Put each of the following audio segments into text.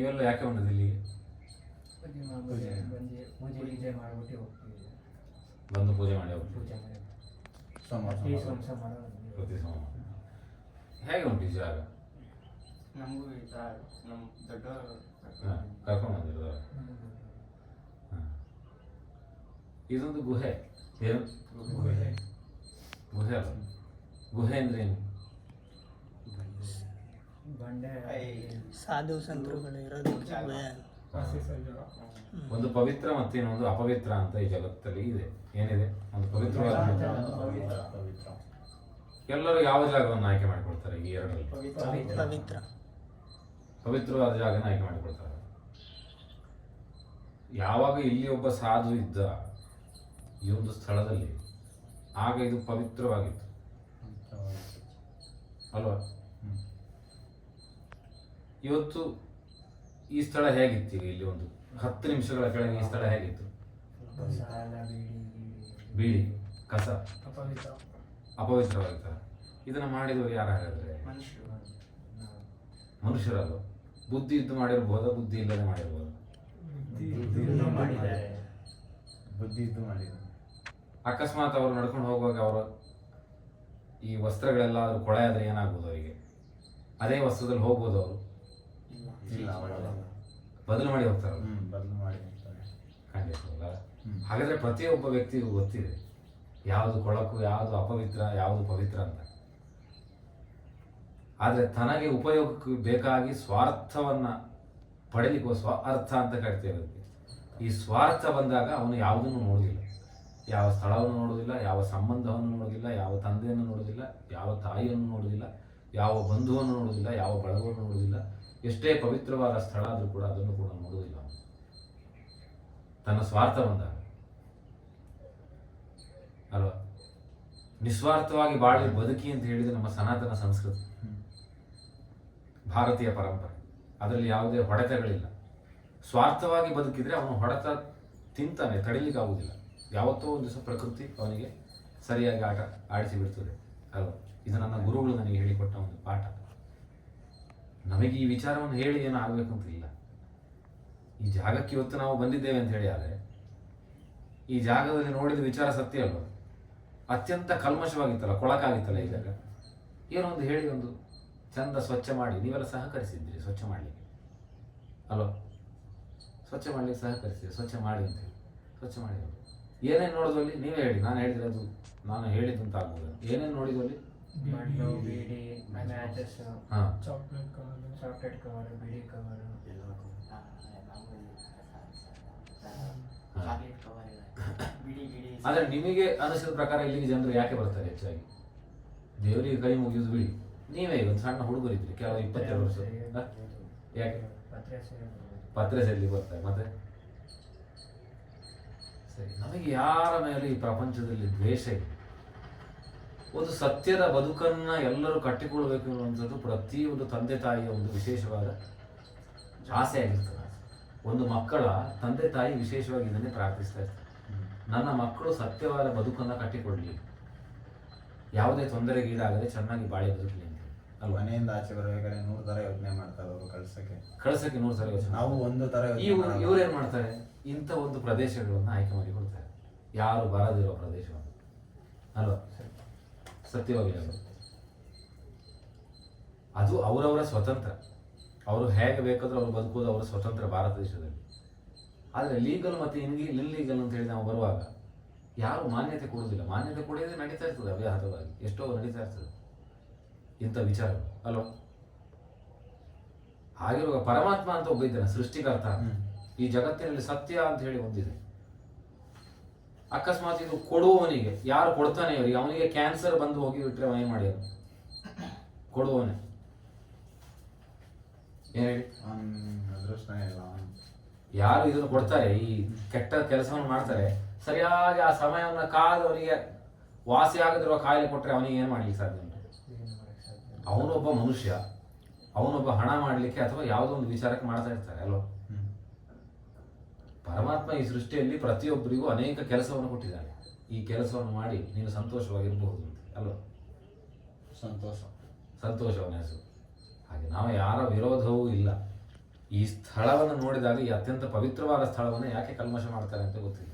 ನೀವೆಲ್ಲ ಯಾಕೆ ಬಂದದ್ದು ಇಲ್ಲಿಗೆ ಪೂಜೆ ಮಾಡ್ಬಿಟ್ಟು ಬಂದು ಪೂಜೆ ಗೀಜೆ ಮಾಡ್ಬಿಟ್ಟು ಹೋಗ್ತೀವಿ ಬಂದು ಪೂಜೆ ಮಾಡಿ ಹೋಗಿ ಪೂಜೆ ಮಾಡಿ ಸೋಮವಾರ ಈ ಸೋಮವಾರ. ಸಂಸ ಮಾಡೋ ಪ್ರತಿ ಸೋಮವಾರ ಹೇಗೆ ಉಂಟು ಈ ಜಾಗ ನಮಗೂ ಈ ಥರ ನಮ್ಮ ದೊಡ್ಡವರು ಹಾಂ ಕರ್ಕೊಂಡು ಬಂದಿರೋದು ಹಾಂ ಇದೊಂದು ಗುಹೆ ಏನು ಗುಹೆ. ಗುಹೆ ಅಲ್ಲ ಗುಹೆ ಅಂದ್ರೆ ಏನು ಬಂಡೆ ಸಾಧು ಸಂತರುಗಳು. ಒಂದು ಪವಿತ್ರ ಮತ್ತೆ ಇನ್ನೊಂದು ಅಪವಿತ್ರ ಅಂತ ಈ ಜಗತ್ತಲ್ಲಿ ಇದೆ. ಏನಿದೆ? ಒಂದು ಪವಿತ್ರವಾದ ಪವಿತ್ರ ಪವಿತ್ರ ಎಲ್ಲರೂ ಯಾವ ಜಾಗವನ್ನು ಆಯ್ಕೆ ಮಾಡಿಕೊಡ್ತಾರೆ ಈ ಎರಡರಲ್ಲಿ? ಪವಿತ್ರ. ಪವಿತ್ರವಾದ ಜಾಗನ ಆಯ್ಕೆ ಮಾಡಿಕೊಡ್ತಾರೆ. ಯಾವಾಗ ಇಲ್ಲಿ ಒಬ್ಬ ಸಾಧು ಇದ್ದ ಈ ಒಂದು ಸ್ಥಳದಲ್ಲಿ ಆಗ ಇದು ಪವಿತ್ರವಾಗಿತ್ತು. ಅಲ್ವಾ. ಇವತ್ತು ಈ ಸ್ಥಳ ಹೇಗಿತ್ತು ಈಗ ಇಲ್ಲಿ ಒಂದು ಹತ್ತು ನಿಮಿಷಗಳ ಕೆಳಗೆ ಈ ಸ್ಥಳ ಹೇಗಿತ್ತು? ಬೀಳಿ ಕಸ. ಅಪವಿತ್ರ ಅಪವಿತ್ರವಾಗಿತ್ತ ಇದನ್ನ ಮಾಡಿದವರು ಯಾರು ಹಾಗಾದ್ರೆ ಮನುಷ್ಯರದು ಬುದ್ಧಿ ಇದ್ದು ಮಾಡಿರ್ಬೋದ? ಬುದ್ಧಿ ಇಲ್ಲದೆ ಮಾಡಿರ್ಬೋದು? ಬುದ್ಧಿ ಇದ್ದು ಮಾಡಿದ್ದಾರೆ. ಅಕಸ್ಮಾತ್ ಅವರು ನಡ್ಕೊಂಡು ಹೋಗುವಾಗ ಅವರ ಈ ವಸ್ತ್ರಗಳೆಲ್ಲ ಕೊಳೆ ಆದರೆ ಏನಾಗ್ಬೋದು ಅವರಿಗೆ? ಅದೇ ವಸ್ತ್ರದಲ್ಲಿ ಹೋಗ್ಬೋದು ಅವರು? ಇಲ್ಲ ಅವರಲ್ಲ ಬದಲು ಮಾಡಿ ಹೋಗ್ತಾರಲ್ಲ ಹ್ಮ್ ಬದಲು ಮಾಡಿ ಹೋಗ್ತಾರೆ. ಖಂಡಿತವಲ್ಲ. ಹಾಗಾದ್ರೆ ಪ್ರತಿಯೊಬ್ಬ ವ್ಯಕ್ತಿಗೂ ಗೊತ್ತಿದೆ ಯಾವುದು ಕೊಳಕು ಯಾವುದು ಅಪವಿತ್ರ ಯಾವುದು ಪವಿತ್ರ ಅಂತ. ಆದರೆ ತನಗೆ ಉಪಯೋಗಕ್ಕೆ ಬೇಕಾಗಿ ಸ್ವಾರ್ಥವನ್ನ ಪಡೆಯಲಿಕ್ಕೆ ಸ್ವ ಅರ್ಥ ಅಂತ ಕರಿತೇವೆ ಅದಕ್ಕೆ. ಈ ಸ್ವಾರ್ಥ ಬಂದಾಗ ಅವನು ಯಾವುದನ್ನು ನೋಡೋದಿಲ್ಲ. ಯಾವ ಸ್ಥಳವನ್ನು ನೋಡೋದಿಲ್ಲ ಯಾವ ಸಂಬಂಧವನ್ನು ನೋಡೋದಿಲ್ಲ ಯಾವ ತಂದೆಯನ್ನು ನೋಡೋದಿಲ್ಲ ಯಾವ ತಾಯಿಯನ್ನು ನೋಡೋದಿಲ್ಲ ಯಾವ ಬಂಧುವನ್ನು ನೋಡೋದಿಲ್ಲ ಯಾವ ಬಳಗವನ್ನು ನೋಡುವುದಿಲ್ಲ ಎಷ್ಟೇ ಪವಿತ್ರವಾದ ಸ್ಥಳ ಆದರೂ ಕೂಡ ಅದನ್ನು ಕೂಡ ನೋಡುವುದಿಲ್ಲ ತನ್ನ ಸ್ವಾರ್ಥ ಬಂದಾಗ. ಅಲ್ವಾ? ನಿಸ್ವಾರ್ಥವಾಗಿ ಬಾಳಿ ಬದುಕಿ ಅಂತ ಹೇಳಿದ ನಮ್ಮ ಸನಾತನ ಸಂಸ್ಕೃತಿ. ಭಾರತೀಯ ಪರಂಪರೆ. ಅದರಲ್ಲಿ ಯಾವುದೇ ಹೊಡೆತಗಳಿಲ್ಲ. ಸ್ವಾರ್ಥವಾಗಿ ಬದುಕಿದ್ರೆ ಅವನು ಹೊಡೆತ ತಿಂತಾನೆ ತಡೀಲಿಕ್ಕಾಗುವುದಿಲ್ಲ ಯಾವತ್ತೋ ಒಂದು ದಿವಸ ಪ್ರಕೃತಿ ಅವನಿಗೆ ಸರಿಯಾಗಿ ಆಟ ಆಡಿಸಿ ಬಿಡ್ತದೆ. ಅಲ್ವಾ? ಇದು ನನ್ನ ಗುರುಗಳು ನನಗೆ ಹೇಳಿಕೊಟ್ಟ ಒಂದು ಪಾಠ. ನಮಗೆ ಈ ವಿಚಾರವನ್ನು ಹೇಳಿ ಏನು ಆಗಬೇಕು ಅಂತ ಇಲ್ಲ ಈ ಜಾಗಕ್ಕೆ ಇವತ್ತು ನಾವು ಬಂದಿದ್ದೇವೆ ಅಂತ ಹೇಳಿ ಆದರೆ, ಈ ಜಾಗದಲ್ಲಿ ನೋಡಿದ ವಿಚಾರ ಸತ್ಯ ಅಲ್ವಾ? ಅತ್ಯಂತ ಕಲ್ಮಶವಾಗಿತ್ತಲ್ಲ, ಕೊಳಕಾಗಿತ್ತಲ್ಲ ಈ ಜಾಗ. ಏನೋ ಒಂದು ಹೇಳಿ ಒಂದು ಚಂದ ಸ್ವಚ್ಛ ಮಾಡಿ, ನೀವೆಲ್ಲ ಸಹಕರಿಸಿದ್ದೀರಿ ಸ್ವಚ್ಛ ಮಾಡಲಿಕ್ಕೆ. ಅಲೋ ಸ್ವಚ್ಛ ಮಾಡಲಿಕ್ಕೆ ಸಹಕರಿಸಿದ್ರಿ ಸ್ವಚ್ಛ ಮಾಡಿ ಅಂತ ಹೇಳಿ. ಸ್ವಚ್ಛ ಮಾಡಿ. ಏನೇನು ನೋಡಿದ್ರಲ್ಲಿ? ನೀವೇ ಹೇಳಿ, ನಾನು ಹೇಳಿದ್ರೆ ಅದು, ನಾನು ಹೇಳಿದಂತ ಆಗ್ಬೋದು ಏನೇನು ನೋಡಿದ್ರಲ್ಲಿ? ಮಣ್ಣು ಬೀಡಿ ಮ್ಯಾಚಸ್ ಹಾಂ chocolate cover chocolate cover bidi cover chocolate cover ಇದೆ ಬಿಡಿ ಗಿಡಿ ಆದರೆ ನಿಮಗೆ ಅನಿಸಿದ ಪ್ರಕಾರ ಇಲ್ಲಿಗೆ ಜನರು ಯಾಕೆ ಬರ್ತಾರೆ ಹೆಚ್ಚಾಗಿ? ದೇವರಿಗೆ ಕೈ ಮುಗಿಯೋದು ಬಿಡಿ. ನೀವೇ ಒಂದು ಸಣ್ಣ ಹುಡುಗರಿದ್ರಿ ಕೆಲವು ಇಪ್ಪತ್ತೆರಡು ವರ್ಷ. ಯಾಕೆ? ಪತ್ರೆ ಸೇರಿ ಬರ್ತಾರೆ. ಮತ್ತೆ? ಸರಿ ನಮಗೆ ಯಾರ ಮೇಲೆ ಈ ಪ್ರಪಂಚದಲ್ಲಿ ದ್ವೇಷ ಇದೆ ಒಂದು ಸತ್ಯದ ಬದುಕನ್ನ ಎಲ್ಲರೂ ಕಟ್ಟಿಕೊಳ್ಬೇಕು ಅನ್ನುವಂಥದ್ದು ಪ್ರತಿಯೊಂದು ತಂದೆ ತಾಯಿಯ ಒಂದು ವಿಶೇಷವಾದ ಆಸೆ ಆಗಿರ್ತದೆ. ಒಂದು ಮಕ್ಕಳ ತಂದೆ ತಾಯಿ ವಿಶೇಷವಾಗಿ ಇದನ್ನೇ ಪ್ರಾರ್ಥಿಸ್ತಾ ಇರ್ತಾರೆ. ನನ್ನ ಮಕ್ಕಳು ಸತ್ಯವಾದ ಬದುಕನ್ನ ಕಟ್ಟಿಕೊಡ್ಲಿ. ಯಾವುದೇ ತೊಂದರೆಗೀಡಾಗದೆ ಚೆನ್ನಾಗಿ ಬಾಳೆ ಬದುಕಲಿ ಅಂತ ಅಲ್ವಾ? ಮನೆಯಿಂದ ಆಚೆ ಬರಬೇಕಾದ್ರೆ ನೂರು ತರ ಯೋಚನೆ ಮಾಡ್ತಾರೆ ಅವರು ಕಳ್ಸಕ್ಕೆ. ಕಳ್ಸಕ್ಕೆ ನೂರು ಸಲ ಯೋಚನೆ ನಾವು ಒಂದು ತರ ಇವ್ರೇನ್ ಇವ್ರು ಮಾಡಲ್ಲ. ಇವ್ರು ಏನ್ ಮಾಡ್ತಾರೆ? ಇಂಥ ಒಂದು ಪ್ರದೇಶಗಳನ್ನು ಆಯ್ಕೆ ಮಾಡಿಕೊಡ್ತಾರೆ ಯಾರು ಬರದಿರೋ ಪ್ರದೇಶವನ್ನು. ಅಲ್ವಾ? ಸತ್ಯವಾಗಿ ಹೇಳೋದು. ಅದು ಅವರವರ ಸ್ವತಂತ್ರ. ಅವರು ಹೇಗೆ ಬೇಕಾದರೂ ಅವ್ರು ಬದುಕೋದು ಅವರ ಸ್ವತಂತ್ರ ಭಾರತ ದೇಶದಲ್ಲಿ. ಆದರೆ ಲೀಗಲ್ ಮತ್ತು ಇನ್ಗಿ ಇಲ್ಲೀಗಲ್ ಅಂತ ಹೇಳಿ ನಾವು ಬರುವಾಗ ಯಾರು ಮಾನ್ಯತೆ ಕೊಡೋದಿಲ್ಲ ಮಾನ್ಯತೆ ಕೊಡೋದೇ ನಡೀತಾ ಇರ್ತದೆ ಅವ್ಯಾಹತವಾಗಿ ಎಷ್ಟೋ ನಡೀತಾ ಇರ್ತದೆ. ಇಂಥ ವಿಚಾರ ಅಲೋ? ಹಾಗಿರುವಾಗ ಪರಮಾತ್ಮ ಅಂತ ಒಬ್ಬ ಇದ್ದಾನೆ ಸೃಷ್ಟಿಕರ್ತ. ಈ ಜಗತ್ತಿನಲ್ಲಿ ಸತ್ಯ ಅಂತ ಹೇಳಿ ಒಂದಿದೆ. ಅಕಸ್ಮಾತ್ ಇದು ಕೊಡುವವನಿಗೆ ಯಾರು ಕೊಡ್ತಾನೆ ಅವರಿಗೆ ಅವನಿಗೆ ಕ್ಯಾನ್ಸರ್ ಬಂದು ಹೋಗಿ ಬಿಟ್ರೆ ಅವ ಏನ್ ಮಾಡ್ಯಾರ ಕೊಡುವವನೇ. ಹೇಳಿ? ಅವ್ನ್ ಯಾರು ಇದನ್ನು ಕೊಡ್ತಾರೆ ಈ ಕೆಟ್ಟ ಕೆಲಸವನ್ನು ಮಾಡ್ತಾರೆ ಸರಿಯಾಗಿ ಆ ಸಮಯವನ್ನು ಕಾದು ಅವನಿಗೆ ವಾಸಿ ಆಗದಿರುವ ಕಾಯಿಲೆ ಕೊಟ್ಟರೆ ಅವನಿಗೆ ಏನು ಮಾಡ್ಲಿಕ್ಕೆ ಸಾಧ್ಯ ಉಂಟು. ಅವನೊಬ್ಬ ಮನುಷ್ಯ ಅವನೊಬ್ಬ ಹಣ ಮಾಡಲಿಕ್ಕೆ ಅಥವಾ ಯಾವುದೋ ಒಂದು ವಿಚಾರಕ್ಕೆ ಮಾಡ್ತಾ ಇರ್ತಾರೆ ಅಲ್ವಾ. ಪರಮಾತ್ಮ ಈ ಸೃಷ್ಟಿಯಲ್ಲಿ ಪ್ರತಿಯೊಬ್ಬರಿಗೂ ಅನೇಕ ಕೆಲಸವನ್ನು ಕೊಟ್ಟಿದ್ದಾನೆ ಈ ಕೆಲಸವನ್ನು ಮಾಡಿ ನೀನು ಸಂತೋಷವಾಗಿರಬಹುದು ಅಂತ. ಅಲ್ವಾ? ಸಂತೋಷ. ಸಂತೋಷವನ್ನ ಹೆಸರು. ಹಾಗೆ ನಾವು ಯಾರ ವಿರೋಧವೂ ಇಲ್ಲ. ಈ ಸ್ಥಳವನ್ನು ನೋಡಿದಾಗ ಈ ಅತ್ಯಂತ ಪವಿತ್ರವಾದ ಸ್ಥಳವನ್ನು ಯಾಕೆ ಕಲ್ಮಶ ಮಾಡ್ತಾರೆ ಅಂತ ಗೊತ್ತಿಲ್ಲ.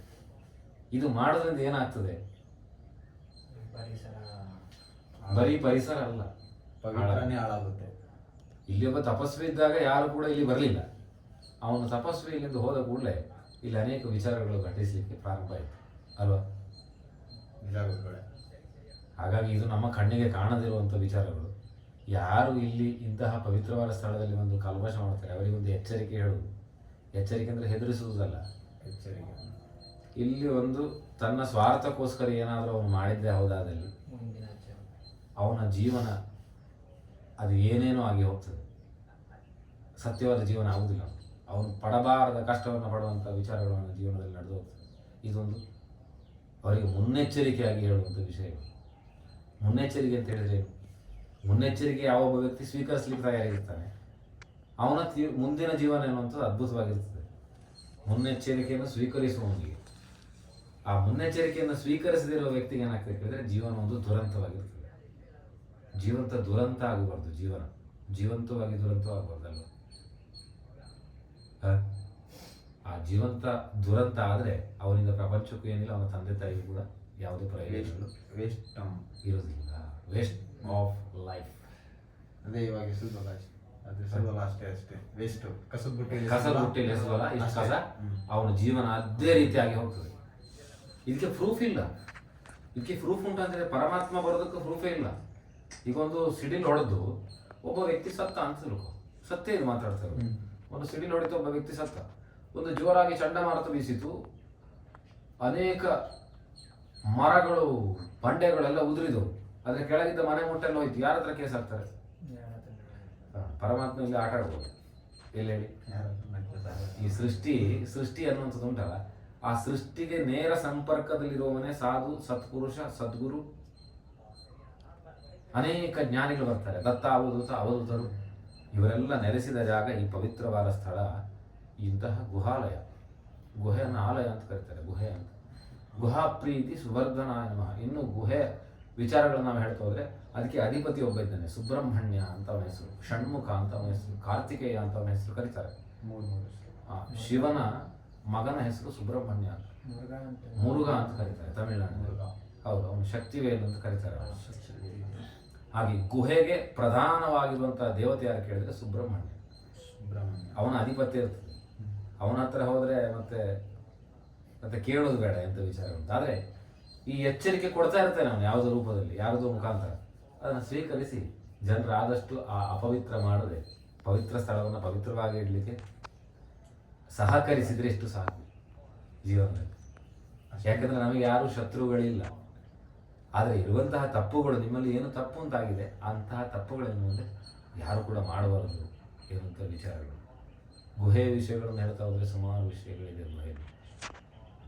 ಇದು ಮಾಡೋದ್ರಿಂದ ಏನಾಗ್ತದೆ? ಪರಿಸರ. ಬರೀ ಪರಿಸರ ಅಲ್ಲ. ಹಾಳಾಗುತ್ತೆ. ಇಲ್ಲಿ ಒಬ್ಬ ತಪಸ್ವಿ ಇದ್ದಾಗ ಯಾರು ಕೂಡ ಇಲ್ಲಿ ಬರಲಿಲ್ಲ. ಅವನು ತಪಸ್ವಿ ಇಲ್ಲಿಂದ ಹೋದ ಕೂಡಲೇ ಇಲ್ಲಿ ಅನೇಕ ವಿಚಾರಗಳು ಘಟಿಸಲಿಕ್ಕೆ ಪ್ರಾರಂಭ ಆಯಿತು. ಅಲ್ವಾ? ಹಾಗಾಗಿ ಇದು ನಮ್ಮ ಕಣ್ಣಿಗೆ ಕಾಣದಿರುವಂಥ ವಿಚಾರಗಳು. ಯಾರು ಇಲ್ಲಿ ಇಂತಹ ಪವಿತ್ರವಾದ ಸ್ಥಳದಲ್ಲಿ ಒಂದು ಕಲ್ಮಶ ಮಾಡ್ತಾರೆ? ಅವರಿಗೊಂದು ಎಚ್ಚರಿಕೆ ಹೇಳುವುದು. ಎಚ್ಚರಿಕೆ ಅಂದರೆ ಹೆದರಿಸುವುದಲ್ಲ. ಎಚ್ಚರಿಕೆ. ಇಲ್ಲಿ ಒಂದು ತನ್ನ ಸ್ವಾರ್ಥಕ್ಕೋಸ್ಕರ ಏನಾದರೂ ಅವನು ಮಾಡಿದ್ದೇ ಹೌದಾದಲ್ಲಿ. ಅವನ ಜೀವನ ಅದು ಏನೇನೋ ಆಗಿ ಹೋಗ್ತದೆ. ಸತ್ಯವಾದ ಜೀವನ ಆಗುವುದಿಲ್ಲ. ಅವನು ಪಡಬಾರದ ಕಷ್ಟವನ್ನು ಪಡುವಂಥ ವಿಚಾರಗಳನ್ನು ಜೀವನದಲ್ಲಿ ನಡೆದು ಹೋಗ್ತದೆ ಇದೊಂದು ಅವರಿಗೆ ಮುನ್ನೆಚ್ಚರಿಕೆಯಾಗಿ ಹೇಳುವಂಥ ವಿಷಯ ಮುನ್ನೆಚ್ಚರಿಕೆ ಅಂತ ಹೇಳಿದರೆ ಮುನ್ನೆಚ್ಚರಿಕೆ ಮುನ್ನೆಚ್ಚರಿಕೆ ಯಾವೊಬ್ಬ ವ್ಯಕ್ತಿ ಸ್ವೀಕರಿಸಲಿಕ್ಕೆ ತಯಾರಿರ್ತಾನೆ ಅವನ ಮುಂದಿನ ಜೀವನ ಎನ್ನುವಂಥದ್ದು ಅದ್ಭುತವಾಗಿರ್ತದೆ. ಮುನ್ನೆಚ್ಚರಿಕೆಯನ್ನು ಸ್ವೀಕರಿಸುವವನಿಗೆ. ಆ ಮುನ್ನೆಚ್ಚರಿಕೆಯನ್ನು ಸ್ವೀಕರಿಸದಿರುವ ವ್ಯಕ್ತಿಗೆ ಏನಾಗ್ತದೆ ಕೇಳಿದ್ರೆ ಜೀವನ ಒಂದು ದುರಂತವಾಗಿರ್ತದೆ. ಜೀವಂತ ದುರಂತ ಆಗಬಾರ್ದು ಜೀವನ. ಜೀವಂತವಾಗಿ ದುರಂತ? ಆ ಜೀವಂತ ದುರಂತ ಆದರೆ ಅವನಿಂದ ಪ್ರಪಂಚಕ್ಕೂ ಏನಿಲ್ಲ ಅವನ ತಂದೆ ತಾಯಿಗೂ ಕೂಡ ಯಾವುದೇ ಪ್ರಯೋಜನಗಳು ವೇಸ್ಟ್ ಇರೋದಿಲ್ಲ ವೇಸ್ಟ್ ಆಫ್ ಲೈಫ್ ಅದೇ ಇವಾಗ ಹೆಸರು ಅದು ಅಷ್ಟೇ ಅಷ್ಟೇ. ವೇಸ್ಟ್ ಬುಟ್ಟಿಯಲ್ಲಿ ಹೆಸರಲ್ಲ. ಇಷ್ಟು ಕಸ ಅವನ ಜೀವನ ಅದೇ ರೀತಿಯಾಗಿ ಹೋಗ್ತದೆ. ಇದಕ್ಕೆ ಪ್ರೂಫ್ ಇಲ್ಲ. ಇದಕ್ಕೆ ಪ್ರೂಫ್ ಉಂಟು ಅಂದ್ರೆ ಪರಮಾತ್ಮ ಬರೋದಕ್ಕೆ ಪ್ರೂಫೇ ಇಲ್ಲ. ಈಗ ಒಂದು ಸಿಡಿಲ್ ಹೊಡೆದು ಒಬ್ಬ ವ್ಯಕ್ತಿ ಸತ್ತ ಅಂತ ಸತ್ತೇ ಇದು ಮಾತಾಡ್ತಾ ಇರೋದು ಒಂದು ಸಿಡಿಲು ಹೊಡೆತ ಒಬ್ಬ ವ್ಯಕ್ತಿ ಸತ್ತ. ಒಂದು ಜೋರಾಗಿ ಚಂಡಮಾರುತ ಬೀಸಿತು. ಅನೇಕ ಮರಗಳು ಬಂಡೆಗಳೆಲ್ಲ ಉದುರಿದವು. ಅದ್ರ ಕೆಳಗಿದ್ದ ಮನೆ ಮುಟ್ಟೆಲ್ಲ ಹೋಯ್ತು ಯಾರ ಹತ್ರ ಕೇಸ್ ಆಗ್ತಾರೆ ಪರಮಾತ್ಮ ಇಲ್ಲಿ ಆಟ ಆಡ್ಬೋದು ಎಲ್ಲಿ ಹೇಳಿ? ಈ ಸೃಷ್ಟಿ ಸೃಷ್ಟಿ ಅನ್ನುವಂಥದ್ದು ಉಂಟಲ್ಲ ಆ ಸೃಷ್ಟಿಗೆ ನೇರ ಸಂಪರ್ಕದಲ್ಲಿರುವವನೇ ಸಾಧು ಸತ್ಪುರುಷ ಸದ್ಗುರು. ಅನೇಕ ಜ್ಞಾನಿಗಳು ಬರ್ತಾರೆ. ದತ್ತ ಅವಧೂತ ಅವಧೂತರು. ಇವರೆಲ್ಲ ನೆಲೆಸಿದ ಜಾಗ ಈ ಪವಿತ್ರವಾದ ಸ್ಥಳ ಇಂತಹ ಗುಹಾಲಯ. ಗುಹೆಯನ್ನು ಆಲಯ ಅಂತ ಕರೀತಾರೆ ಗುಹೆ ಅಂತ. ಗುಹಾ ಪ್ರೀತಿ ಸುವರ್ಧನ ಎನ್ನುವ ಇನ್ನು ಗುಹೆ ವಿಚಾರಗಳನ್ನು ನಾವು ಹೇಳ್ತಾ ಹೋದ್ರೆ ಅದಕ್ಕೆ ಅಧಿಪತಿ ಒಬ್ಬ ಇದ್ದಾನೆ ಸುಬ್ರಹ್ಮಣ್ಯ ಅಂತ ಅವನ ಹೆಸರು ಷಣ್ಮುಖ ಅಂತ ಅವನ ಹೆಸರು ಕಾರ್ತಿಕೇಯ ಅಂತ ಅವನ ಹೆಸರು ಕರೀತಾರೆ. ಮೂರು ಮೂರು ಆ, ಶಿವನ ಮಗನ ಹೆಸರು ಸುಬ್ರಹ್ಮಣ್ಯ ಅಂತ. ಮುರುಘ ಅಂತ. ಕರೀತಾರೆ ತಮಿಳುನಾಡು ಕರೀತಾರೆ ತಮಿಳುನಾಡಿನಲ್ಲಿ. ಹೌದು ಅವನು ಶಕ್ತಿವೇಲ್ ಅಂತ ಕರೀತಾರೆ. ಅವನು. ಹಾಗೆ ಗುಹೆಗೆ ಪ್ರಧಾನವಾಗಿರುವಂತಹ ದೇವತೆ ಯಾರು ಕೇಳಿದ್ರೆ ಸುಬ್ರಹ್ಮಣ್ಯ. ಸುಬ್ರಹ್ಮಣ್ಯ. ಅವನ ಅಧಿಪತ್ಯ ಇರ್ತದೆ. ಅವನ ಹತ್ರ ಹೋದರೆ ಮತ್ತೆ ಮತ್ತೆ ಕೇಳೋದು ಬೇಡ ಎಂತ ವಿಚಾರ ಉಂಟು. ಆದರೆ ಈ ಎಚ್ಚರಿಕೆ ಕೊಡ್ತಾ ಇರ್ತಾನೆ ಅವನು ಯಾವುದೋ ರೂಪದಲ್ಲಿ ಯಾರದೋ ಮುಖಾಂತರ. ಅದನ್ನು ಸ್ವೀಕರಿಸಿ ಜನರು ಆದಷ್ಟು ಆ ಅಪವಿತ್ರ ಮಾಡದೆ ಪವಿತ್ರ ಸ್ಥಳವನ್ನು ಪವಿತ್ರವಾಗಿ ಇಡಲಿಕ್ಕೆ ಸಹಕರಿಸಿದ್ರೆ ಎಷ್ಟು ಸಾಕು ಜೀವನದಲ್ಲಿ. ಯಾಕಂದ್ರೆ ನಮಗೆ ಯಾರು ಶತ್ರುಗಳಿಲ್ಲ. ಆದರೆ ಇರುವಂತಹ ತಪ್ಪುಗಳು ನಿಮ್ಮಲ್ಲಿ ಏನು ತಪ್ಪು ಅಂತಾಗಿದೆ, ಅಂತಹ ತಪ್ಪುಗಳೇನು ಅಂದರೆ ಯಾರು ಕೂಡ ಮಾಡಬಾರದು ಎನ್ನುವಂಥ ವಿಚಾರಗಳು. ಗುಹೆಯ ವಿಷಯಗಳನ್ನು ಹೇಳ್ತಾ ಹೋದರೆ ಸುಮಾರು ವಿಷಯಗಳಿದೆ ಗುಹೆಯಲ್ಲಿ.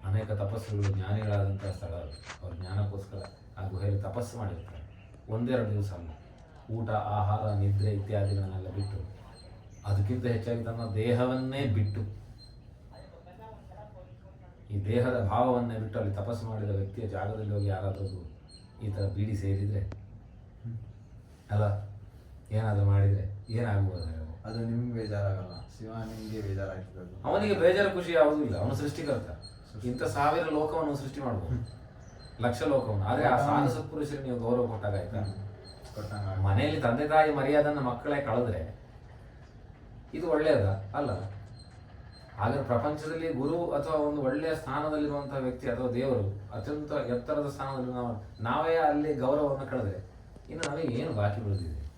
ಅನೇಕ ತಪಸ್ಸುಗಳು ಜ್ಞಾನಿಗಳಾದಂಥ ಸ್ಥಳ ಅವ್ರ ಜ್ಞಾನಕ್ಕೋಸ್ಕರ ಆ ಗುಹೆಯಲ್ಲಿ ತಪಸ್ಸು ಮಾಡಿರ್ತಾರೆ. ಒಂದೆರಡು ದಿವಸ ಅಲ್ಲ. ಊಟ, ಆಹಾರ, ನಿದ್ರೆ ಇತ್ಯಾದಿಗಳನ್ನೆಲ್ಲ ಬಿಟ್ಟು, ಅದಕ್ಕಿಂತ ಹೆಚ್ಚಾಗಿ ತನ್ನ ದೇಹವನ್ನೇ ಬಿಟ್ಟು, ಈ ದೇಹದ ಭಾವವನ್ನೇ ಬಿಟ್ಟು ಅಲ್ಲಿ ತಪಸ್ಸು ಮಾಡಿದ ವ್ಯಕ್ತಿಯ ಜಾಗದಲ್ಲಿ ಹೋಗಿ ಯಾರಾದರೂ ಈ ಥರ ಬೀಡಿ ಸೇರಿದರೆ ಅಲ್ಲ ಏನಾದರೂ ಮಾಡಿದರೆ ಏನಾಗ್ಬೋದು? ಅದು ನಿಮ್ಗೆ ಬೇಜಾರಾಗಲ್ಲ. ಶಿವ ನಿಮಗೆ ಬೇಜಾರಾಗ್ತದೆ ಅವನಿಗೆ ಬೇಜಾರು ಖುಷಿ ಯಾವುದೂ ಇಲ್ಲ. ಅವನು ಸೃಷ್ಟಿಕರ್ತ ಇಂಥ ಸಾವಿರ ಲೋಕವನ್ನು ಸೃಷ್ಟಿ ಮಾಡ್ಬೋದು. ಲಕ್ಷ ಲೋಕವನ್ನು. ಆದರೆ ಆ ಸಾಧು ಸತ್ಪುರುಷರಿಗೆ ನೀವು ಗೌರವ ಕೊಟ್ಟಾಗ ಆಯ್ತಾ? ಮನೆಯಲ್ಲಿ ತಂದೆ ತಾಯಿ ಮರ್ಯಾದನ್ನು ಮಕ್ಕಳೇ ಕಳೆದ್ರೆ ಇದು ಒಳ್ಳೆಯದ ಅಲ್ಲ. ಆಗ ಪ್ರಪಂಚದಲ್ಲಿ ಗುರು ಅಥವಾ ಒಂದು ಒಳ್ಳೆಯ ಸ್ಥಾನದಲ್ಲಿರುವಂತಹ ವ್ಯಕ್ತಿ ಅಥವಾ ದೇವರು ಅತ್ಯಂತ ಎತ್ತರದ ಸ್ಥಾನದಲ್ಲಿ ನಾವು ನಾವೇ ಅಲ್ಲಿ ಗೌರವವನ್ನು ಕಳೆದ್ರೆ ಇನ್ನು ನಮಗೆ ಏನು ಬಾಕಿ ಉಳಿದಿದೆ?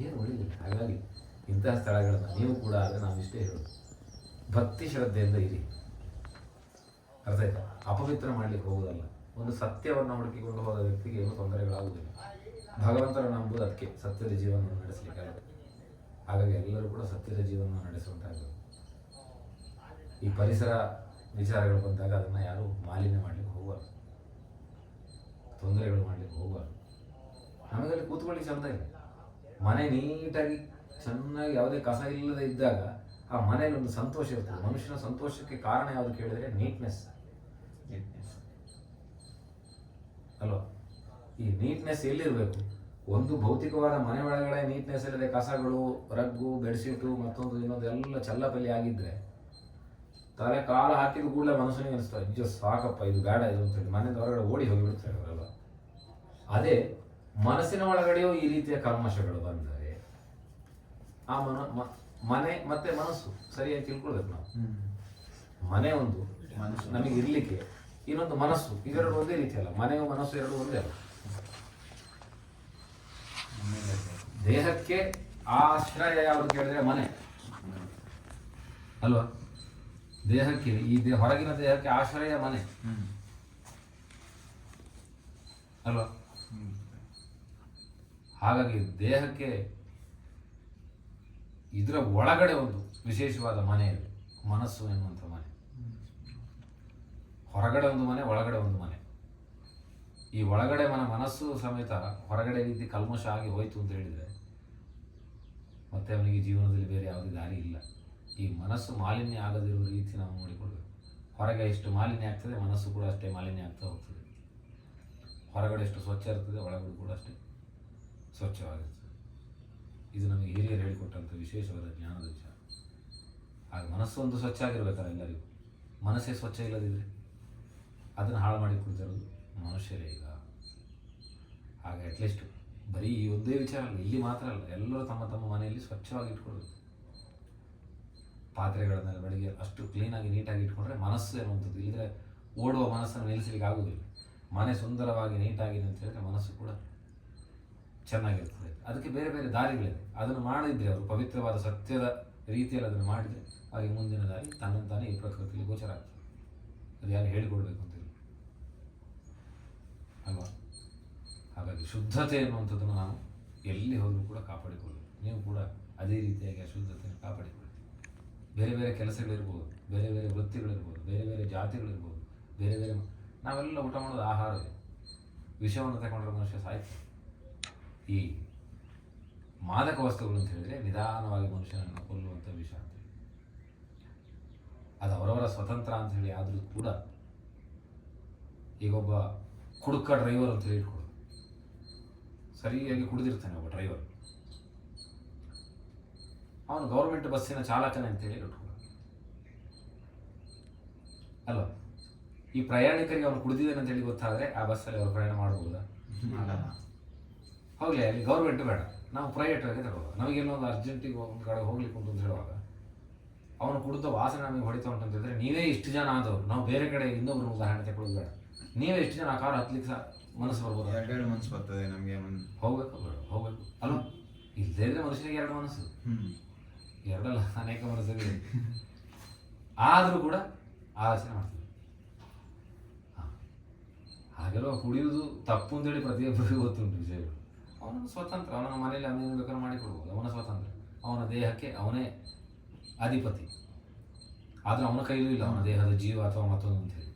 ಏನು ಉಳಿದಿಲ್ಲ. ಹಾಗಾಗಿ ಇಂತಹ ಸ್ಥಳಗಳನ್ನು ನೀವು ಕೂಡ ಆದರೆ ನಾವು ಇಷ್ಟೇ ಹೇಳೋದು. ಭಕ್ತಿ ಶ್ರದ್ಧೆಯಿಂದ ಇರಿ. ಅರ್ಥ ಆಯ್ತಾ? ಅಪವಿತ್ರ ಮಾಡಲಿಕ್ಕೆ ಹೋಗುವುದಲ್ಲ. ಒಂದು ಸತ್ಯವನ್ನು ಹುಡುಕಿಕೊಂಡು ಹೋದ ವ್ಯಕ್ತಿಗೆ ಏನು ತೊಂದರೆಗಳಾಗುವುದಿಲ್ಲ. ಭಗವಂತರ ನಂಬುದು ಅದಕ್ಕೆ ಸತ್ಯದ ಜೀವನವನ್ನು ನಡೆಸಲಿಕ್ಕೆ ಹಾಗಾಗಿ ಎಲ್ಲರೂ ಕೂಡ ಸತ್ಯದ ಜೀವನವನ್ನು ನಡೆಸುವಂತಾಗಬೇಕು. ಈ ಪರಿಸರ ವಿಚಾರಗಳು ಬಂದಾಗ ಅದನ್ನು ಯಾರು ಮಾಲಿನ್ಯ ಮಾಡಲಿಕ್ಕೆ ಹೋಗಬಾರ್ದು. ತೊಂದರೆಗಳು ಮಾಡಲಿಕ್ಕೆ ಹೋಗಬಾರ್ದು. ಅಲ್ಲಿ ಕೂತ್ಕೊಳ್ಳಿ ಚಂದ ಇಲ್ಲ. ಮನೆ ನೀಟಾಗಿ ಚೆನ್ನಾಗಿ ಯಾವುದೇ ಕಸ ಇಲ್ಲದೆ ಇದ್ದಾಗ ಆ ಮನೆಯಲ್ಲಿ ಒಂದು ಸಂತೋಷ ಇರ್ತದೆ. ಮನುಷ್ಯನ ಸಂತೋಷಕ್ಕೆ ಕಾರಣ ಯಾವುದು ಕೇಳಿದರೆ ನೀಟ್ನೆಸ್ ನೀಟ್ನೆಸ್ ಅಲ್ವಾ? ಈ ನೀಟ್ನೆಸ್ ಎಲ್ಲಿರಬೇಕು? ಒಂದು ಭೌತಿಕವಾದ ಮನೆ ಒಳಗಡೆ ನೀಟ್ನೆಸ್ ಇಲ್ಲದೆ ಕಸಗಳು, ರಗ್ಗು ಬೆಡ್ಶೀಟು ಮತ್ತೊಂದು ಇನ್ನೊಂದು ಎಲ್ಲ ಚಲ್ಲಪಲ್ಲಿ ಆಗಿದ್ರೆ ತಲೆ ಕಾಲು ಹಾಕಿದ ಕೂಡಲೇ ಮನಸ್ಸಿಗೆ ಅನಿಸ್ತಾರೆ ನಿಜ ಸಾಕಪ್ಪ ಇದು ಬೇಡ ಇದು ಅಂತ ಹೇಳಿ ಮನೆಯಿಂದ ಹೊರಗಡೆ ಓಡಿ ಹೋಗಿಬಿಡ್ತಾರೆ ಅವರೆಲ್ಲ. ಅದೇ ಮನಸ್ಸಿನ ಒಳಗಡೆಯೂ ಈ ರೀತಿಯ ಕಲ್ಮಶಗಳು ಬಂದರೆ ಆ ಮನ ಮನೆ ಮತ್ತೆ ಮನಸ್ಸು ಸರಿಯಾಗಿ ತಿಳ್ಕೊಳ್ಬೇಕು ನಾವು. ಮನೆ ಒಂದು ಮನಸ್ಸು. ನಮಗೆ ಇರಲಿಕ್ಕೆ ಇನ್ನೊಂದು ಮನಸ್ಸು ಇದೆರಡು ಒಂದೇ ರೀತಿ ಅಲ್ಲ. ಮನೆಯು ಮನಸ್ಸು ಎರಡು ಒಂದೇ ಅಲ್ಲ. ದೇಹಕ್ಕೆ ಆಶ್ರಯ ಯಾವುದು ಕೇಳಿದ್ರೆ ಮನೆ. ಅಲ್ವಾ? ದೇಹಕ್ಕೆ ಈ ದೇಹ ಹೊರಗಿನ ದೇಹಕ್ಕೆ ಆಶ್ರಯ ಮನೆ. ಅಲ್ವಾ? ಹಾಗಾಗಿ ದೇಹಕ್ಕೆ ಇದರ ಒಳಗಡೆ ಒಂದು ವಿಶೇಷವಾದ ಮನೆ ಇದೆ. ಮನಸ್ಸು ಎನ್ನುವಂಥ ಮನೆ. ಹೊರಗಡೆ ಒಂದು ಮನೆ ಒಳಗಡೆ ಒಂದು ಮನೆ. ಈ ಒಳಗಡೆ ಮನ ಮನಸ್ಸು ಸಮೇತ ಹೊರಗಡೆ ರೀತಿ ಕಲ್ಮಶ ಆಗಿ ಹೋಯ್ತು ಅಂತ ಹೇಳಿದರೆ ಮತ್ತೆ ಅವನಿಗೆ ಜೀವನದಲ್ಲಿ ಬೇರೆ ಯಾವುದೇ ದಾರಿ ಇಲ್ಲ. ಈ ಮನಸ್ಸು ಮಾಲಿನ್ಯ ಆಗದಿರುವ ರೀತಿ ನಾವು ನೋಡಿಕೊಳ್ಬೇಕು. ಹೊರಗೆ ಎಷ್ಟು ಮಾಲಿನ್ಯ ಆಗ್ತದೆ, ಮನಸ್ಸು ಕೂಡ ಅಷ್ಟೇ ಮಾಲಿನ್ಯ ಆಗ್ತಾ ಹೋಗ್ತದೆ. ಹೊರಗಡೆ ಎಷ್ಟು ಸ್ವಚ್ಛ ಇರ್ತದೆ, ಒಳಗಡೆ ಕೂಡ ಅಷ್ಟೇ ಸ್ವಚ್ಛವಾಗಿರ್ತದೆ. ಇದು ನಮಗೆ ಹಿರಿಯರು ಹೇಳಿಕೊಟ್ಟಂಥ ವಿಶೇಷವಾದ ಜ್ಞಾನದ ವಿಚಾರ. ಆಗ ಮನಸ್ಸು ಒಂದು ಸ್ವಚ್ಛ ಆಗಿರ್ಬೇಕಲ್ಲ ಎಲ್ಲರಿಗೂ. ಮನಸ್ಸೇ ಸ್ವಚ್ಛ ಇಲ್ಲದಿದ್ದರೆ ಅದನ್ನು ಹಾಳು ಮಾಡಿ ಕುಳಿತಿರೋದು ಮನುಷ್ಯರೇ ಈಗ. ಹಾಗೆ ಅಟ್ಲೀಸ್ಟ್ ಬರೀ ಈ ಒಂದೇ ವಿಚಾರ ಅಲ್ಲ, ಇಲ್ಲಿ ಮಾತ್ರ ಅಲ್ಲ, ಎಲ್ಲರೂ ತಮ್ಮ ತಮ್ಮ ಮನೆಯಲ್ಲಿ ಸ್ವಚ್ಛವಾಗಿ ಇಟ್ಕೊಳ್ಬೇಕು. ಪಾತ್ರೆಗಳನ್ನೆಲ್ಲ ಬೆಳಿಗ್ಗೆ ಅಷ್ಟು ಕ್ಲೀನಾಗಿ ನೀಟಾಗಿ ಇಟ್ಕೊಂಡ್ರೆ ಮನಸ್ಸು ಎನ್ನುವಂಥದ್ದು ಇಲ್ಲದ್ರೆ ಓಡುವ ಮನಸ್ಸನ್ನು ನಿಲ್ಲಿಸಲಿಕ್ಕೆ ಆಗೋದಿಲ್ಲ. ಮನೆ ಸುಂದರವಾಗಿ ನೀಟಾಗಿದೆ ಅಂತ ಹೇಳಿದ್ರೆ ಮನಸ್ಸು ಕೂಡ ಚೆನ್ನಾಗಿರ್ತದೆ. ಅದಕ್ಕೆ ಬೇರೆ ಬೇರೆ ದಾರಿಗಳಿದೆ ಅದನ್ನು ಮಾಡಿದ್ರೆ ಅವರು ಪವಿತ್ರವಾದ ಸತ್ಯದ ರೀತಿಯಲ್ಲಿ ಅದನ್ನು ಮಾಡಿದರೆ ಹಾಗೆ ಮುಂದಿನ ದಾರಿ ತನ್ನಂತಾನೆ ಈ ಪ್ರಕೃತಿಯಲ್ಲಿ ಗೋಚರ ಆಗ್ತದೆ ಅದು ಯಾರು ಹೇಳಿಕೊಡ್ಬೇಕು ಅಂತಿಲ್ಲ ಅಲ್ವಾ? ಹಾಗಾಗಿ ಶುದ್ಧತೆ ಎನ್ನುವಂಥದ್ದನ್ನು ನಾವು ಎಲ್ಲಿ ಹೋದರೂ ಕೂಡ ಕಾಪಾಡಿಕೊಳ್ಳಬೇಕು. ನೀವು ಕೂಡ ಅದೇ ರೀತಿಯಾಗಿ ಆ ಶುದ್ಧತೆಯನ್ನು ಕಾಪಾಡಿಕೊಳ್ಳಿ. ಬೇರೆ ಬೇರೆ ಕೆಲಸಗಳಿರ್ಬೋದು, ಬೇರೆ ಬೇರೆ ವೃತ್ತಿಗಳಿರ್ಬೋದು, ಬೇರೆ ಬೇರೆ ಜಾತಿಗಳಿರ್ಬೋದು, ಬೇರೆ ಬೇರೆ ನಾವೆಲ್ಲ ಊಟ ಮಾಡೋದು ಆಹಾರವೇ ವಿಷವನ್ನು ತಗೊಂಡ್ರೆ ಮನುಷ್ಯ ಸಾಯ್ತು ಈ ಮಾದಕ ವಸ್ತುಗಳು ಅಂತ ಹೇಳಿದರೆ ನಿಧಾನವಾಗಿ ಮನುಷ್ಯನನ್ನು ಕೊಲ್ಲುವಂಥ ವಿಷ ಅಂತ ಅದು ಅವರವರ ಸ್ವತಂತ್ರ ಅಂತ ಹೇಳಿ ಆದರೂ ಕೂಡ ಈಗ ಒಬ್ಬ ಕುಡುಕ ಡ್ರೈವರ್ ಅಂತ ಹೇಳಿ ಇಟ್ಕೊಳ್ಳಿ ಸರಿಯಾಗಿ ಕುಡಿದಿರ್ತಾನೆ ಒಬ್ಬ ಡ್ರೈವರ್ ಅವನು ಗೌರ್ಮೆಂಟ್ ಬಸ್ಸಿನ ಚಾಲಕನ ಅಂತೇಳಿ ಇಟ್ಕೊಳ್ಳಿ ಅಲ್ಲ ಈ ಪ್ರಯಾಣಿಕರಿಗೆ ಅವನು ಕುಡಿದಿದ್ದಾನೆ ಅಂತೇಳಿ ಗೊತ್ತಾದರೆ ಆ ಬಸ್ಸಲ್ಲಿ ಅವರು ಪ್ರಯಾಣ ಮಾಡಬಹುದಾ ಹೋಗಲಿ ಅಲ್ಲಿ ಗೌರ್ಮೆಂಟ್ ಬೇಡ. ನಾವು ಪ್ರೈವೇಟ್ ಆಗಿ ನಮಗೇನೋ ಒಂದು ಅರ್ಜೆಂಟಿಗೆ ಒಂದು ಕಡೆ ಹೋಗ್ಲಿಕ್ಕೆ ಉಂಟು ಅಂತ ಹೇಳುವಾಗ ಅವನು ಕುಡಿದ ವಾಸನೆ ನಮಗೆ ಹೊಡಿತಾ ಉಂಟು ಅಂತ ಹೇಳಿದ್ರೆ ನೀವೇ ಇಷ್ಟು ಜನ ಆದವರು. ನಾವು ಬೇರೆ ಕಡೆ ಇನ್ನೊಬ್ರು ಉದಾಹರಣೆ ತಗೊಳ್ಳೋದು ಬೇಡ. ನೀವೇ ಇಷ್ಟು ಜನ ಆ ಕಾರ್ ಹತ್ಲಿಕ್ಕೆ ಸಹ ಮನಸ್ಸು ಬರ್ಬೋದು? ಎರಡು ಮನಸ್ಸು ಬರ್ತದೆ ನಮಗೆ. ಹೋಗಬೇಕು ಹೋಗ್ಬೇಕು ಬೇಡ ಹೋಗ್ಬೇಕು. ಅಲ್ಲ ಇಲ್ಲದೇ ಇದ್ರೆ ಮನುಷ್ಯನಿಗೆ ಎರಡು ಮನಸ್ಸು. ಎರಡಲ್ಲ, ಅನೇಕ ಮನಸ್ಸಲ್ಲಿ ಆದರೂ ಕೂಡ ಆಲೋಚನೆ ಮಾಡ್ತೀವಿ. ಹಾಗೆಲ್ಲ ಕುಡಿಯುವುದು ತಪ್ಪು ಅಂತೇಳಿ ಪ್ರತಿಯೊಬ್ಬರಿಗೂ ಗೊತ್ತುಂಟು ವಿಷಯಗಳು. ಅವನ ಸ್ವತಂತ್ರ, ಅವನ ಮನೆಯಲ್ಲಿ ಅವನೇನು ಮಾಡಿ ಮಾಡಿಕೊಡ್ಬೋದು ಅವನ ಸ್ವತಂತ್ರ. ಅವನ ದೇಹಕ್ಕೆ ಅವನೇ ಅಧಿಪತಿ. ಆದರೆ ಅವನ ಕೈಲೂ ಇಲ್ಲ, ಅವನ ದೇಹದ ಜೀವ ಅಥವಾ ಮತ್ತೊಂದು ಅಂತ ಹೇಳಿ.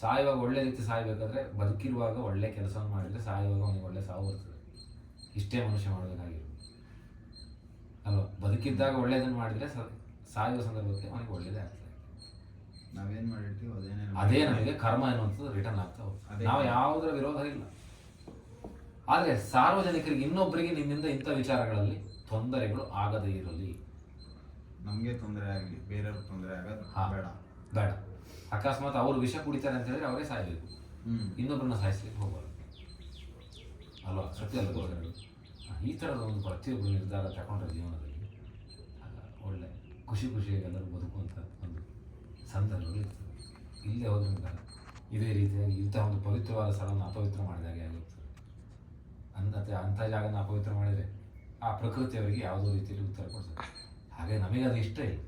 ಸಾಯುವಾಗ ಒಳ್ಳೆ ರೀತಿ ಸಾಯಬೇಕಾದ್ರೆ ಬದುಕಿರುವಾಗ ಒಳ್ಳೆ ಕೆಲಸವನ್ನು ಮಾಡಿದರೆ ಸಾಯುವಾಗ ಅವನಿಗೆ ಒಳ್ಳೆ ಸಾವು ಬರ್ತದೆ. ಇಷ್ಟೇ ಮನುಷ್ಯ ಮಾಡಬೇಕಾಗಿರೋದು. ಅಲ್ವಾ ಬದುಕಿದ್ದಾಗ ಒಳ್ಳೆಯದನ್ನು ಮಾಡಿದರೆ ಸಾಯುವ ಸಂದರ್ಭಕ್ಕೆ ಅವನಿಗೆ ಒಳ್ಳೇದೇ ಆಗ್ತದೆ. ನಾವೇನು ಮಾಡಿರ್ತೀವಿ ಅದೇನೇ ಅದೇ ನಮಗೆ ಕರ್ಮ ಎನ್ನುವಂಥದ್ದು ರಿಟರ್ನ್ ಆಗ್ತಾ ಹೋಗ್ತದೆ. ನಾವು ಯಾವುದರ ವಿರೋಧ ಇಲ್ಲ. ಆದರೆ ಸಾರ್ವಜನಿಕರಿಗೆ ಇನ್ನೊಬ್ಬರಿಗೆ ನಿಮ್ಮಿಂದ ಇಂಥ ವಿಚಾರಗಳಲ್ಲಿ ತೊಂದರೆಗಳು ಆಗದೇ ಇರಲಿ. ನಮಗೆ ತೊಂದರೆ ಆಗಲಿ ಬೇರೆಯವ್ರಿಗೆ ತೊಂದರೆ ಆಗೋದು ಹಾ. ಬೇಡ. ಬೇಡ. ಅಕಸ್ಮಾತ್ ಅವರು ವಿಷ ಕುಡಿತಾರೆ ಅಂತ ಹೇಳಿದ್ರೆ ಅವರೇ ಸಾಯಬೇಕು. ಹ್ಞೂ ಇನ್ನೊಬ್ಬರನ್ನ ಸಾಯಿಸ್ಲಿಕ್ಕೆ ಹೋಗಬಾರ್ದು ಅಲ್ವಾ? ಸತ್ಯ ಅಲ್ಲ ಈ ಥರದ ಒಂದು ಪ್ರತಿಯೊಬ್ಬರು ನಿರ್ಧಾರ ತಗೊಂಡ್ರೆ ಜೀವನದಲ್ಲಿ ಒಳ್ಳೆ ಖುಷಿ ಖುಷಿಯಾಗಿ ಎಲ್ಲರೂ ಬದುಕುವಂಥ ಒಂದು ಸಂದರ್ಭಗಳು ಇರ್ತದೆ ಇಲ್ಲೇ ಹೋದ್ರಿಂದ ಇದೇ ರೀತಿಯಾಗಿ ಇಂಥ ಒಂದು ಪವಿತ್ರವಾದ ಸ್ಥಳವನ್ನು ಅಪವಿತ್ರ ಮಾಡಿದಾಗೆ ಆಗುತ್ತೆ. ಅಂದತೆ ಅಂಥ ಜಾಗನ ಅಪವಿತ್ರ ಮಾಡಿದರೆ ಆ ಪ್ರಕೃತಿಯವರಿಗೆ ಯಾವುದೋ ರೀತಿಯಲ್ಲಿ ಉತ್ತರ ಕೊಡ್ತಾರೆ ಹಾಗೆ ನಮಗೆ ಅದು ಇಷ್ಟ ಇಲ್ಲ.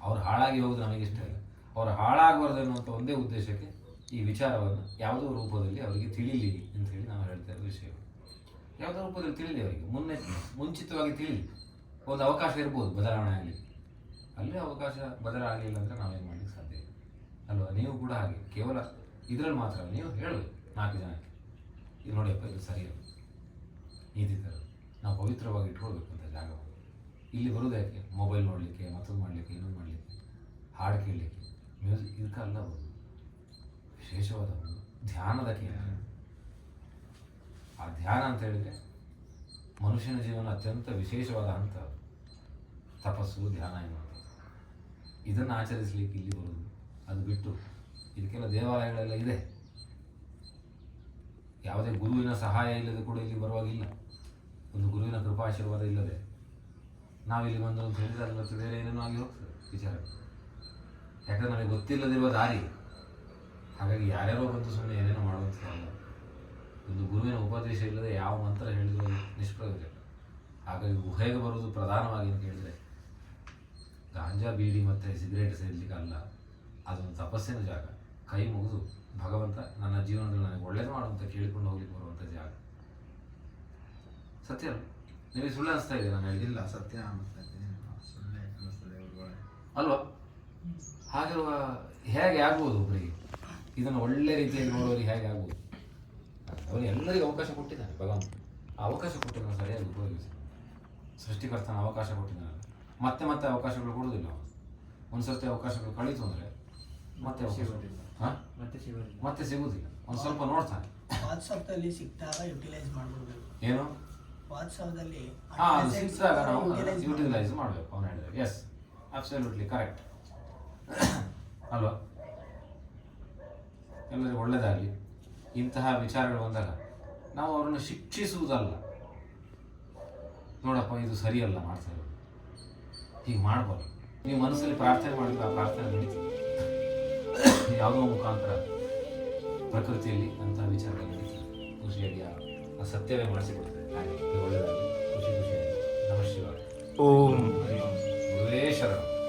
ಅವ್ರು ಹಾಳಾಗಿ ಹೋಗೋದು ನಮಗೆ ಇಷ್ಟ ಇಲ್ಲ. ಅವ್ರು ಹಾಳಾಗಬಾರ್ದು ಅನ್ನುವಂಥ ಒಂದೇ ಉದ್ದೇಶಕ್ಕೆ ಈ ವಿಚಾರವನ್ನು ಯಾವುದೋ ರೂಪದಲ್ಲಿ ಅವರಿಗೆ ತಿಳಿಲಿ ಅಂತ ಹೇಳಿ ನಾವು ಹೇಳ್ತಾ ಇರೋ ವಿಷಯ ಯಾವುದೋ ರೂಪದಲ್ಲಿ ತಿಳಿಲಿ ಅವರಿಗೆ. ಮುನ್ನೆ ಮುಂಚಿತವಾಗಿ ತಿಳಿಲಿ. ಒಂದು ಅವಕಾಶ ಇರ್ಬೋದು ಬದಲಾವಣೆ ಆಗಲಿ. ಅಲ್ಲೇ ಅವಕಾಶ ಬದಲಾಗಲಿಲ್ಲ ಅಂದರೆ ನಾವೇನು ಮಾಡಲಿಕ್ಕೆ ಸಾಧ್ಯ ಇಲ್ಲ. ಅಲ್ವಾ? ನೀವು ಕೂಡ ಹಾಗೆ. ಕೇವಲ ಇದರಲ್ಲಿ ಮಾತ್ರ ನೀವು ಹೇಳಬೇಕು ನಾಲ್ಕು ಜನಕ್ಕೆ. ಇದು ನೋಡಿಯಪ್ಪ ಇದು ಸರಿಯಲ್ಲ ನೀತಿ ಥರ ನಾವು ಪವಿತ್ರವಾಗಿ ಇಟ್ಕೊಳ್ಬೇಕು ಅಂತ ಜಾಗವನ್ನು ಇಲ್ಲಿ ಬರೋದು ಯಾಕೆ? ಮೊಬೈಲ್ ನೋಡಲಿಕ್ಕೆ, ಮತ್ತೊಂದು ಮಾಡಲಿಕ್ಕೆ, ಇನ್ನೊಂದು ಮಾಡಲಿಕ್ಕೆ, ಹಾಡು ಕೇಳಲಿಕ್ಕೆ. ಮ್ಯೂಸಿಕ್ ಇದಕ್ಕೆಲ್ಲ ಒಂದು ವಿಶೇಷವಾದ ಒಂದು ಧ್ಯಾನದ ಕೇಂದ್ರ. ಆ ಧ್ಯಾನ ಅಂತ ಹೇಳಿದರೆ ಮನುಷ್ಯನ ಜೀವನ ಅತ್ಯಂತ ವಿಶೇಷವಾದ ಹಂತ ತಪಸ್ಸು, ಧ್ಯಾನ ಎನ್ನುವಂಥದ್ದು. ಇದನ್ನು ಆಚರಿಸಲಿಕ್ಕೆ ಇಲ್ಲಿ ಬರುವುದು. ಅದು ಬಿಟ್ಟು ಇದಕ್ಕೆಲ್ಲ ದೇವಾಲಯಗಳೆಲ್ಲ ಇದೆ. ಯಾವುದೇ ಗುರುವಿನ ಸಹಾಯ ಇಲ್ಲದೆ ಕೂಡ ಇಲ್ಲಿ ಬರುವಾಗಿಲ್ಲ. ಒಂದು ಗುರುವಿನ ಕೃಪಾಶೀರ್ವಾದ ಇಲ್ಲದೆ. ನಾವಿಲ್ಲಿ ಬಂದು ಅಂತ ಹೇಳಿದ್ರೆ ಮತ್ತೆ ಬೇರೆ ಏನೇನೋ ಆಗಿ ಹೋಗ್ತದೆ ವಿಚಾರ. ಯಾಕಂದ್ರೆ ನಮಗೆ ಗೊತ್ತಿಲ್ಲದಿರುವ ದಾರಿ. ಹಾಗಾಗಿ ಯಾರ್ಯಾರೋ ಬಂದು ಸುಮ್ಮನೆ ಏನೇನೋ ಮಾಡುವಂಥದ್ದಲ್ಲ. ಒಂದು ಗುರುವಿನ ಉಪದೇಶ ಇಲ್ಲದೆ ಯಾವ ಮಂತ್ರ ಹೇಳಿದರೂ ನಿಷ್ಪ್ರಯೋಜನ. ಹಾಗಾಗಿ ಗುಹೆಗೆ ಬರುವುದು ಪ್ರಧಾನವಾಗಿ ಅಂತ ಹೇಳಿದರೆ ಗಾಂಜಾ ಬೀಡಿ ಮತ್ತು ಸಿಗರೇಟ್ ಸೇದಲಿಕ್ಕೆ ಅಲ್ಲ ಅದೊಂದು ತಪಸ್ಸಿನ ಜಾಗ. ಕೈ ಮುಗಿದು ಭಗವಂತ ನನ್ನ ಜೀವನದಲ್ಲಿ ನನಗೆ ಒಳ್ಳೇದು ಮಾಡುವಂತ ಕೇಳಿಕೊಂಡು ಹೋಗ್ಲಿಕ್ಕೆ ಬರುವಂಥ ಜಾಗ. ಸತ್ಯ ನಿಮಗೆ ಸುಳ್ಳು ಅನಿಸ್ತಾ ಇದೆ? ನಾನು ಹೇಳಿದಿಲ್ಲ. ಸತ್ಯ ಇದೆ. ಅಲ್ವಾ? ಹಾಗಿರುವ ಹೇಗೆ ಆಗ್ಬೋದು ಒಬ್ಬರಿಗೆ ಇದನ್ನು ಒಳ್ಳೆ ರೀತಿಯಲ್ಲಿ ನೋಡೋರಿಗೆ ಹೇಗೆ ಆಗ್ಬೋದು? ಅವನು ಎಲ್ಲರಿಗೂ ಅವಕಾಶ ಕೊಟ್ಟಿದ್ದಾನೆ ಭಗವಂತ. ಆ ಅವಕಾಶ ಕೊಟ್ಟಿರೋ ಸರಿಯಾಗಿ ಉಪಯೋಗಿಸಿ ಸೃಷ್ಟಿಕರ್ತನ ಅವಕಾಶ ಕೊಟ್ಟಿದ್ದಾನೆ. ಮತ್ತೆ ಮತ್ತೆ ಅವಕಾಶಗಳು ಕೊಡೋದಿಲ್ಲ ಅವನು. ಒಂದು ಸರ್ತಿ ಅವಕಾಶಗಳು ಕಳೀತು ಅಂದರೆ ಮತ್ತೆ ಸಿಗೋದಿಲ್ಲ. ಹಾ? ಮತ್ತೆ ಸಿಗೋದಿಲ್ಲ ಒಂದು ಸ್ವಲ್ಪ ನೋಡ್ತಾನೆ. ವಾಟ್ಸಪ್ದಲ್ಲಿ ಸಿಕ್ತಾಗ ಯುಟಿಲೈಸ್ ಮಾಡ್ಬೋದು ಏನು? ವಾಟ್ಸಪ್ದಲ್ಲಿ ಹಾಂ ಅದು ಸಿಕ್ಕಿದಾಗ ನಾವು ಯೂಟಿಲೈಸ್ ಮಾಡಬೇಕು. ಅವನು ಹೇಳಿದ್ರೆ ಎಸ್ ಅಬ್ಸಲ್ಯೂಟ್ಲಿ ಕರೆಕ್ಟ್ ಅಲ್ವಾ? ಎಲ್ಲರಿಗೂ ಒಳ್ಳೆಯದಾಗಲಿ ಇಂತಹ ವಿಚಾರಗಳು ಬಂದಾಗ ನಾವು ಅವರನ್ನು ಶಿಕ್ಷಿಸುವುದಲ್ಲ. ನೋಡಪ್ಪ ಇದು ಸರಿಯಲ್ಲ ಮಾಡ್ತಾ ಇರೋದು. ಹೀಗೆ ಮಾಡಬಾರ್ದು ನೀವು ಮನಸ್ಸಲ್ಲಿ ಪ್ರಾರ್ಥನೆ ಮಾಡಿದ್ರೆ ಆ ಪ್ರಾರ್ಥನೆ ನಡೀತದೆ. ಯಾವುದೋ ಮುಖಾಂತರ ಪ್ರಕೃತಿಯಲ್ಲಿ ಅಂತಹ ವಿಚಾರಗಳು ನಡೀತದೆ. ಖುಷಿಯಾಗಿ ಆ ಸತ್ಯವೇ ಮಾಡಿಸಿಕೊಡ್ತದೆ. ಇದು ಒಳ್ಳೆಯದಾಗಿ ಖುಷಿ ಖುಷಿಯಾಗಿ ನಮಃ ಶಿವ ಓಂ. ಗುರುವೇ ಶರಣ.